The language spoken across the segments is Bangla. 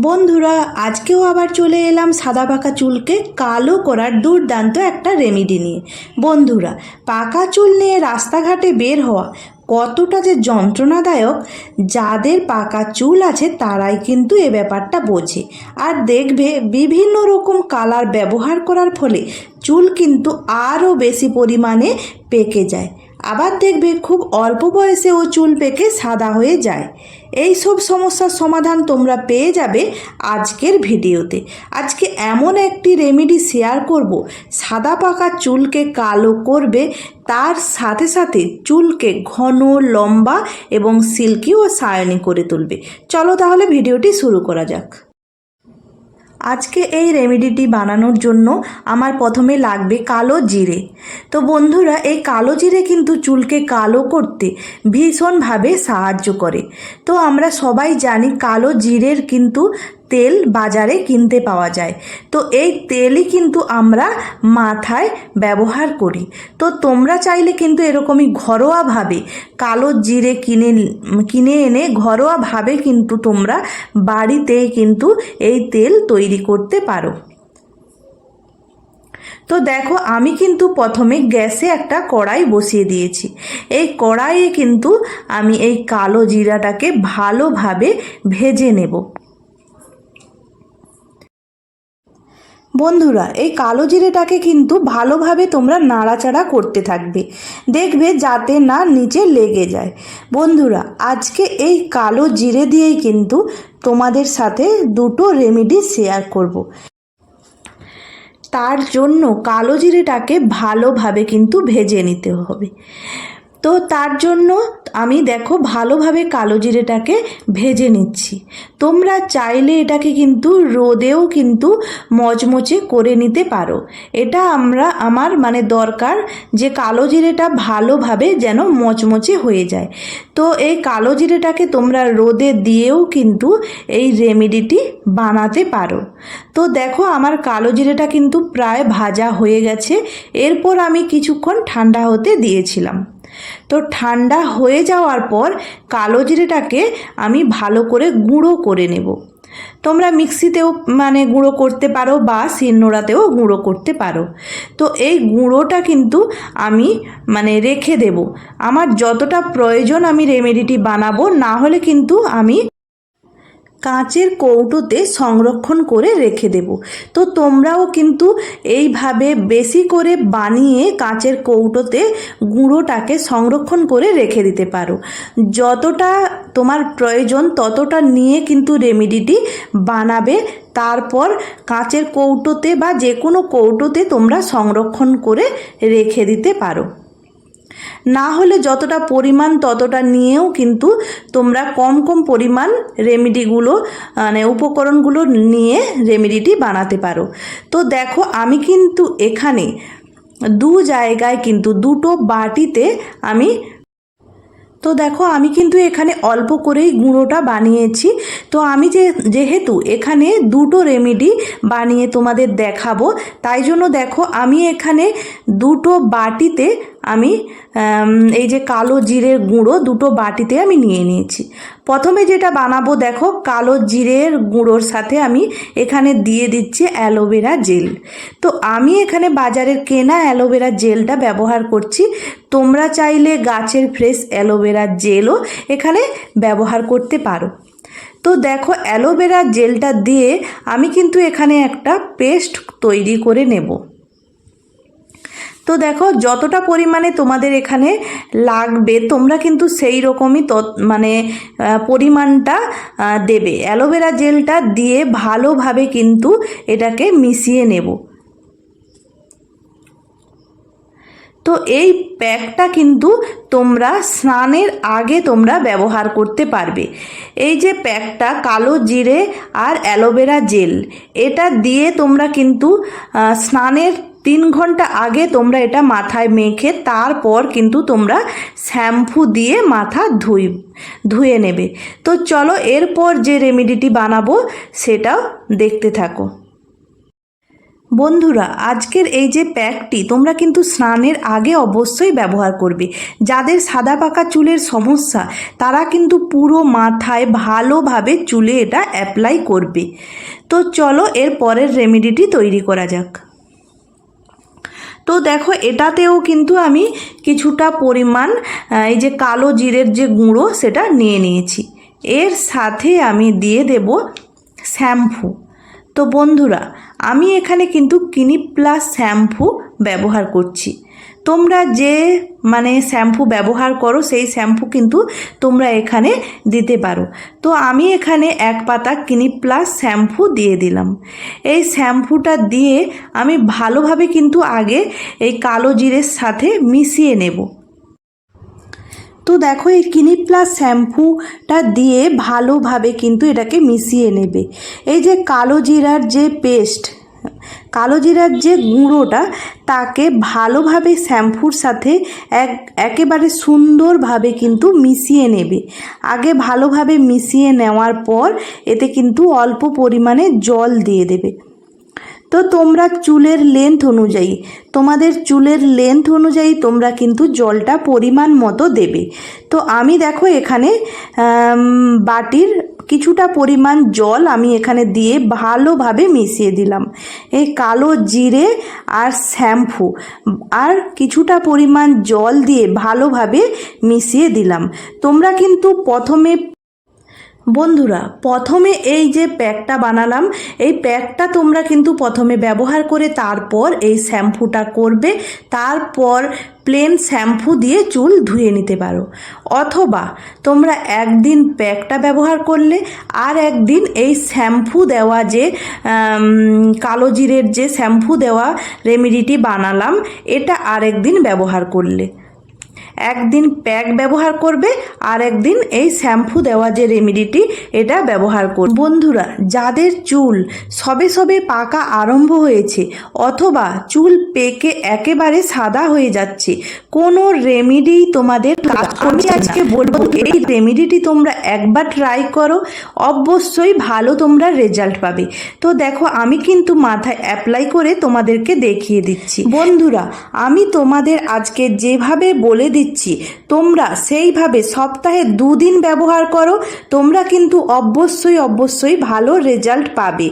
বন্ধুরা, আজকেও আবার চলে এলাম সাদা পাকা চুলকে কালো করার দুর্দান্ত একটা রেমিডি নিয়ে। বন্ধুরা, পাকা চুল নিয়ে রাস্তাঘাটে বের হওয়া কতটা যে যন্ত্রণাদায়ক, যাদের পাকা চুল আছে তারাই কিন্তু এ ব্যাপারটা বোঝে। আর দেখবে, বিভিন্ন রকম কালার ব্যবহার করার ফলে চুল কিন্তু আরও বেশি পরিমাণে পেকে যায়। আবার দেখবে খুব অল্প বয়সে ও চুল পেকে সাদা হয়ে যায়। এই সব সমস্যার সমাধান তোমরা পেয়ে যাবে আজকের ভিডিওতে। আজকে এমন একটি রেমেডি শেয়ার করব, সাদা পাকা চুলকে কালো করবে, তার সাথে সাথে চুলকে ঘন, লম্বা এবং সিল্কি ও সায়নি করে তুলবে। চলো তাহলে ভিডিওটি শুরু করা যাক। আজকে এই রেমেডিটি বানানোর জন্য আমার প্রথমে লাগবে কালো জিরে। তো বন্ধুরা, এই কালো জিরে কিন্তু চুলকে কালো করতে ভীষণভাবে সাহায্য করে। তো আমরা সবাই জানি কালো জিরের কিন্তু তেল বাজারে কিনতে পাওয়া যায়। তো এই তেলই কিন্তু আমরা মাথায় ব্যবহার করি। তো তোমরা চাইলে কিন্তু এরকমই ঘরোয়াভাবে কালো জিরে কিনে কিনে এনে ঘরোয়াভাবে কিন্তু তোমরা বাড়িতেই কিন্তু এই তেল তৈরি করতে পারো। তো দেখো, আমি কিন্তু প্রথমে গ্যাসে একটা কড়াই বসিয়ে দিয়েছি। এই কড়াইয়ে কিন্তু আমি এই কালো জিরাটাকে ভালোভাবে ভেজে নেব। বন্ধুরা, এই কালো জিরেটাকে কিন্তু ভালোভাবে তোমরা নাড়াচাড়া করতে থাকবে। দেখবে যাতে না নিচে লেগে যায়। বন্ধুরা, আজকে এই কালো জিরে দিয়েই কিন্তু তোমাদের সাথে দুটো রেমেডি শেয়ার করব। তার জন্য কালো জিরেটাকে ভালোভাবে কিন্তু ভেজে নিতে হবে। তো তার জন্য আমি দেখো ভালোভাবে কালো জিরেটাকে ভেজে নিচ্ছি। তোমরা চাইলে এটাকে কিন্তু রোদেও কিন্তু মচমচে করে নিতে পারো। এটা আমরা, আমার মানে দরকার যে কালো জিরেটা ভালোভাবে যেন মচমচে হয়ে যায়। তো এই কালো জিরেটাকে তোমরা রোদে দিয়েও কিন্তু এই রেমেডিটি বানাতে পারো। তো দেখো আমার কালো জিরেটা কিন্তু প্রায় ভাজা হয়ে গেছে। এরপর আমি কিছুক্ষণ ঠান্ডা হতে দিয়েছিলাম। তো ঠান্ডা হয়ে যাওয়ার পর কালো জিরেটাকে আমি ভালো করে গুঁড়ো করে নেব। তোমরা মিক্সিতেও মানে গুঁড়ো করতে পারো বা শিলনোড়াতেও গুঁড়ো করতে পারো। তো এই গুঁড়োটা কিন্তু আমি মানে রেখে দেব। আমার যতটা প্রয়োজন আমি রেমেডিটি বানাবো, না হলে কিন্তু আমি কাঁচের কৌটোতে সংরক্ষণ করে রেখে দেব। তো তোমরাও কিন্তু এইভাবে বেশি করে বানিয়ে কাঁচের কৌটোতে গুঁড়োটাকে সংরক্ষণ করে রেখে দিতে পারো। যতটা তোমার প্রয়োজন ততটা নিয়ে কিন্তু রেমেডিটি বানাবে। তারপর কাঁচের কৌটোতে বা যে কোনো কৌটোতে তোমরা সংরক্ষণ করে রেখে দিতে পারো। না হলে যতটা পরিমাণ ততটা নিয়েও কিন্তু তোমরা কম কম পরিমাণ রেমেডিগুলো মানে উপকরণগুলো নিয়ে রেমেডিটি বানাতে পারো। তো দেখো, আমি কিন্তু এখানে দু জায়গায় কিন্তু দুটো বাটিতে আমি তো দেখো, আমি কিন্তু এখানে অল্প করেই গুঁড়োটা বানিয়েছি। তো আমি যে, যেহেতু এখানে দুটো রেমেডি বানিয়ে তোমাদের দেখাবো, তাই জন্য দেখো, আমি এখানে দুটো বাটিতে আমি এই যে কালো জিরের গুঁড়ো দুটো বাটিতে আমি নিয়ে নিয়েছি। প্রথমে যেটা বানাবো দেখো, কালো জিরের গুঁড়োর সাথে আমি এখানে দিয়ে দিচ্ছি অ্যালোভেরা জেল। তো আমি এখানে বাজারের কেনা অ্যালোভেরা জেলটা ব্যবহার করছি। তোমরা চাইলে গাছের ফ্রেশ অ্যালোভেরা জেলও এখানে ব্যবহার করতে পারো। তো দেখো, অ্যালোভেরা জেলটা দিয়ে আমি কিন্তু এখানে একটা পেস্ট তৈরি করে নেব। তো দেখো, যতটা পরিমাণে তোমাদের এখানে লাগবে, তোমরা কিন্তু সেই রকমই মানে পরিমাণটা দেবে। অ্যালোভেরা জেলটা দিয়ে ভালোভাবে কিন্তু এটাকে মিশিয়ে নেব। তো এই প্যাকটা কিন্তু তোমরা স্নানের আগে তোমরা ব্যবহার করতে পারবে। এই যে প্যাকটা কালো জিরে আর অ্যালোভেরা জেল, এটা দিয়ে তোমরা কিন্তু স্নানের তিন ঘণ্টা আগে তোমরা এটা মাথায় মেখে তারপর কিন্তু তোমরা শ্যাম্পু দিয়ে মাথা ধুই, ধুয়ে নেবে। তো চলো এরপর যে রেমেডিটি বানাবো সেটাও দেখতে থাকো। বন্ধুরা, আজকের এই যে প্যাকটি তোমরা কিন্তু স্নানের আগে অবশ্যই ব্যবহার করবে। যাদের সাদা পাকা চুলের সমস্যা, তারা কিন্তু পুরো মাথায় ভালোভাবে চুলে এটা অ্যাপ্লাই করবে। তো চলো এর পরের রেমেডিটি তৈরি করা যাক। তো দেখো এটাতেও কিন্তু আমি কিছুটা পরিমাণ এই যে কালো জিরের যে গুঁড়ো সেটা নিয়ে নিয়েছি। এর সাথে আমি দিয়ে দেব শ্যাম্পু। তো বন্ধুরা, আমি এখানে কিন্তু কিনি প্লাস শ্যাম্পু ব্যবহার করছি। তোমরা যে মানে শ্যাম্পু ব্যবহার করো, সেই শ্যাম্পু কিন্তু তোমরা এখানে দিতে পারো। তো আমি এখানে এক পাতা ক্লিনিক প্লাস শ্যাম্পু দিয়ে দিলাম। এই শ্যাম্পুটা দিয়ে আমি ভালোভাবে কিন্তু আগে এই কালো জিরের সাথে মিশিয়ে নেব। তো দেখো, এই ক্লিনিক প্লাস শ্যাম্পুটা দিয়ে ভালোভাবে কিন্তু এটাকে মিশিয়ে নেবে। এই যে কালো জিরার যে পেস্ট কালো জিরার যে গুঁড়োটা, তাকে ভালোভাবে শ্যাম্পুর সাথে এক, একেবারে সুন্দরভাবে কিন্তু মিশিয়ে নেবে। আগে ভালোভাবে মিশিয়ে নেওয়ার পর এতে কিন্তু অল্প পরিমাণে জল দিয়ে দেবে। তো তোমরা চুলের লেন্থ অনুযায়ী, তোমাদের চুলের লেন্থ অনুযায়ী তোমরা কিন্তু জলটা পরিমাণ মতো দেবে। তো আমি দেখো এখানে বাটির কিছুটা পরিমাণ জল আমি এখানে দিয়ে ভালোভাবে মিশিয়ে দিলাম। এই কালো জিরে আর শ্যাম্পু আর কিছুটা পরিমাণ জল দিয়ে ভালোভাবে মিশিয়ে দিলাম। তোমরা কিন্তু প্রথমে বন্ধুরা, প্রথমে এই যে প্যাকটা বানালাম, এই প্যাকটা তোমরা কিন্তু প্রথমে ব্যবহার করে তারপর এই শ্যাম্পুটা করবে। তারপর প্লেন শ্যাম্পু দিয়ে চুল ধুয়ে নিতে পারো। অথবা তোমরা একদিন প্যাকটা ব্যবহার করলে আর একদিন এই শ্যাম্পু দেওয়া যে কালো জিরের যে শ্যাম্পু দেওয়া রেমেডিটি বানালাম, এটা আর একদিন ব্যবহার করলে। একদিন প্যাক ব্যবহার করবে আর একদিন এই শ্যাম্পু দেওয়া যে রেমেডিটি এটা ব্যবহার করবে। বন্ধুরা, যাদের চুল সবে সবে পাকা আরম্ভ হয়েছে, অথবা চুল পেকে একেবারে সাদা হয়ে যাচ্ছে, কোনো রেমেডি তোমাদের আমি আজকে বলব, এই রেমেডিটি তোমরা একবার ট্রাই করো, অবশ্যই ভালো তোমরা রেজাল্ট পাবে। তো দেখো, আমি কিন্তু মাথায় অ্যাপ্লাই করে তোমাদেরকে দেখিয়ে দিচ্ছি। বন্ধুরা, আমি তোমাদের আজকে যেভাবে বলে দিচ্ছি তোমরা সেইভাবে সপ্তাহে দুদিন ব্যবহার করো, তোমরা কিন্তু অবশ্যই অবশ্যই ভালো রেজাল্ট পাবে।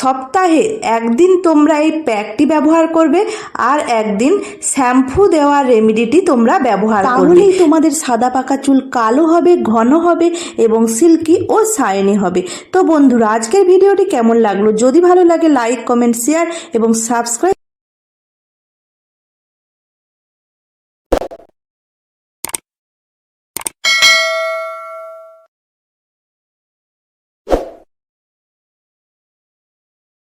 সপ্তাহে একদিন তোমরা এই প্যাকটি ব্যবহার করবে আর একদিন শ্যাম্পু দেওয়া রেমেডিটি তোমরা ব্যবহার করবে। তোমাদের সাদা পাকা চুল কালো হবে, ঘন হবে এবং সিল্কি ও শাইনি হবে। তো বন্ধুরা, আজকের ভিডিওটি কেমন লাগল? যদি ভালো লাগে, লাইক, কমেন্ট, শেয়ার এবং সাবস্ক্রাইব